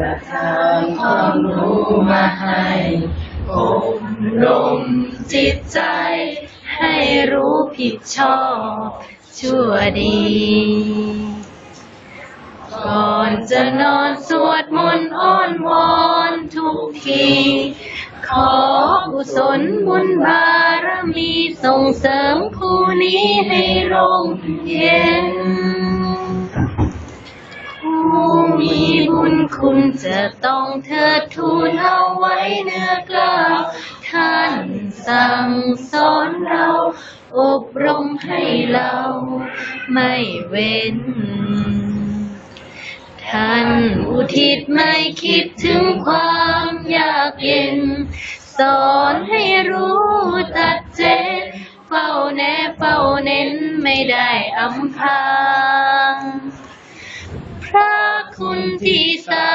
ประทานความรู้มาให้อบรมจิตใจ ให้รู้ผิดชอบ ชั่วดี ก่อนจะนอนสวดมนต์อ้อนวอนทุกที ขอกุศลบุญบารมีส่งเสริมผู้นี้ให้ร่มเย็น ผู้มีบุญคุณจะต้องเทิดทูนเอาไว้เนื้อกล้าวท่านสั่งสอนเรา อบรมให้เราไม่เว้น ท่านอุทิศไม่คิดถึงความยากเย็น สอนให้รู้ตัดเจนเฝ้าแนเฝ้าเน้นไม่ได้อำพา ที่สา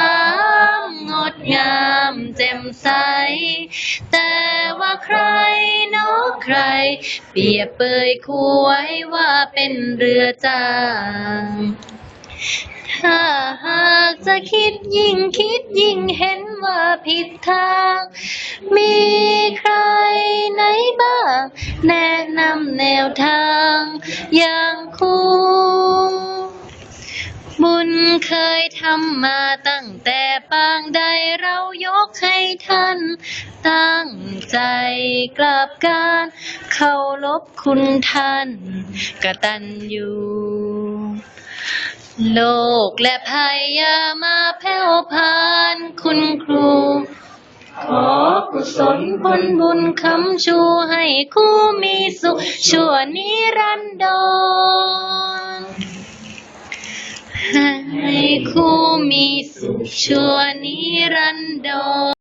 มงดงามแจ่มใส แต่ว่าใครนอะใคร เปรียบเปยคู่ไว้ว่าเป็นเรือจ้างถ้าหากจะคิดยิ่งคิดยิ่งเห็นว่าผิดทาง มีใครไหนบ้าง แนะนำแนวทาง อย่างคุณ บุญเคยทำมาตั้งแต่ปางใดเรายกให้ท่าน ตั้งใจกลับการเคารพคุณท่านกตัญญูโลกและภัยอย่ามาแผ่วพานคุณครู ขอกุศลผลบุญคำชูให้คู่มีสุขชั่วนิรันดร มีสุขชั่วนิรันดร